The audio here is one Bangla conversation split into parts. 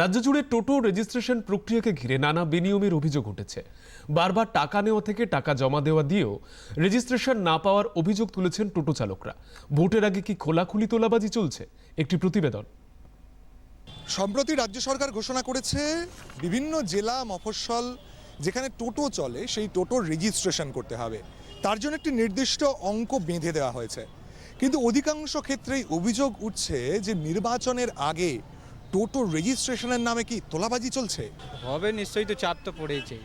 রাজ্য জুড়ে টোটো রেজিস্ট্রেশন প্রক্রিয়াকে ঘিরে নানা বেনিয়মের অভিযোগ উঠেছে। বারবার টাকা নেওয়া থেকে টাকা জমা দেওয়া দিয়েও রেজিস্ট্রেশন না পাওয়ার অভিযোগ তুলেছেন টোটো চালকরা। ভোটের আগে কি খোলাখুলি তোলাবাজি চলছে? একটি প্রতিবেদন। সম্প্রতি রাজ্য সরকার ঘোষণা করেছে, বিভিন্ন জেলা মফস্বল যেখানে টোটো চলে, সেই টোটোর রেজিস্ট্রেশন করতে হবে। তার জন্য একটি নির্দিষ্ট অঙ্ক বেঁধে দেওয়া হয়েছে। কিন্তু অধিকাংশ ক্ষেত্রেই অভিযোগ উঠছে যে নির্বাচনের আগে টোটো রেজিস্ট্রেশনের নামে কি তোলাবাজি চলছে? হবে নিশ্চয়ই তো চাপ তো পড়েইছে।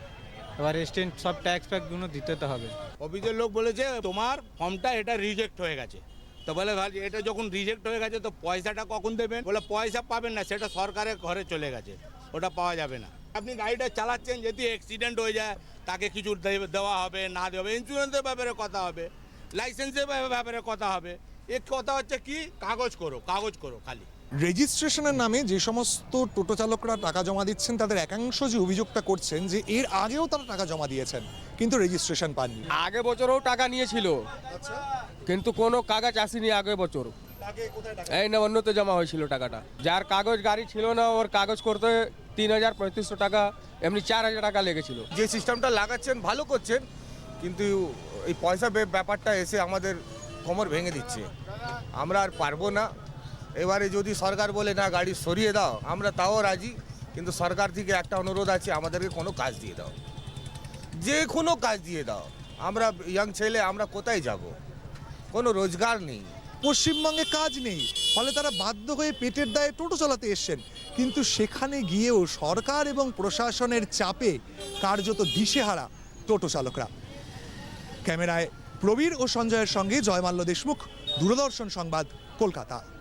এবার রেস্টুরেন্ট সব ট্যাক্স ফ্যাক্সগুলো দিতে তো হবে। অফিসের লোক বলেছে তোমার ফর্মটা এটা রিজেক্ট হয়ে গেছে। তো বলে ভাই এটা যখন রিজেক্ট হয়ে গেছে তো পয়সাটা কখন দেবেন? বলে পয়সা পাবেন না সেটা সরকারের ঘরে চলে গেছে। ওটা পাওয়া যাবে না। আপনি গাড়িটা চালাচ্ছেন যদি অ্যাক্সিডেন্ট হয়ে যায় তাকে কিছু দেওয়া হবে না দেওয়া হবে ইন্স্যুরেন্সের ব্যাপারে কথা হবে লাইসেন্সের ব্যাপারে- ব্যাপারে কথা হবে। এ কথা হচ্ছে কি? কাগজ করো কাগজ করো খালি। রেজিস্ট্রেশনের নামে যে সমস্ত টোটো চালকরা টাকা জমা দিচ্ছেন তাদের একাংশ যে অভিযোগটা করছেন যে এর আগেও তারা টাকা জমা দিয়েছেন কিন্তু রেজিস্ট্রেশন পাননি। আগে বছরও টাকা নিয়েছিল কিন্তু কোনো কাগজ আসেনি আগে বছর। এই না অন্যতে জমা হয়েছিল টাকাটা। যার কাগজ গাড়ি ছিল না ওর কাগজ করতে তিন হাজার পঁয়ত্রিশশো টাকা এমনি চার হাজার টাকা লেগেছিল। যে সিস্টেমটা লাগাচ্ছেন ভালো করছেন কিন্তু এই পয়সা ব্যাপারটা এসে আমাদের কোমর ভেঙে দিচ্ছে। আমরা আর পারব না। এবারে যদি সরকার বলে, না, গাড়ি সরিয়ে দাও, আমরা তাও রাজি। কিন্তু সরকার থেকে একটা অনুরোধ আছে, আমাদেরকে কোনো কাজ দিয়ে দাও। যে কোনো কাজ দিয়ে দাও। আমরা ইয়াং ছেলে, আমরা কোথায় যাব? কোনো রোজগার নেই। পশ্চিমবঙ্গে কাজ নেই। ফলে তারা বাধ্য হয়ে পেটের দায়ে টোটো চালাতে এসছেন। কিন্তু সেখানে গিয়েও সরকার এবং প্রশাসনের চাপে কার্যত দিশেহারা টোটো চালকরা। ক্যামেরায় প্রবীর ও সঞ্জয়ের সঙ্গে জয়মাল্য দেশমুখ। দূরদর্শন সংবাদ, কলকাতা।